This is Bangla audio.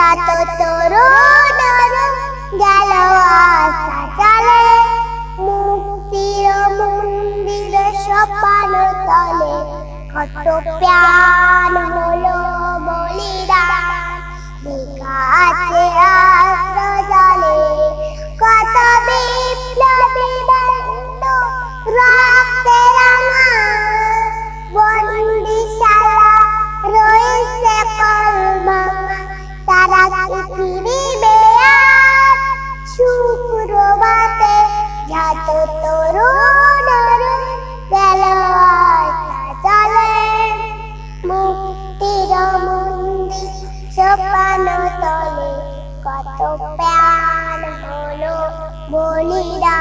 যত তরুণ গেল আশা চলে মুক্তির মন্দির সোপান তলে। কত প্রাণ হলো বলিদান। লেখা আছে জলে কত বিপ্লবী বন্ধু রক্তে রাঙা বন্দিশালা রয়েছে কল তারা ফিরিবে আজ শুক্রবাতে যত তরুণ গেল মুক্তির মন্দির সোপান তলে কত প্রাণ হলো বলিরা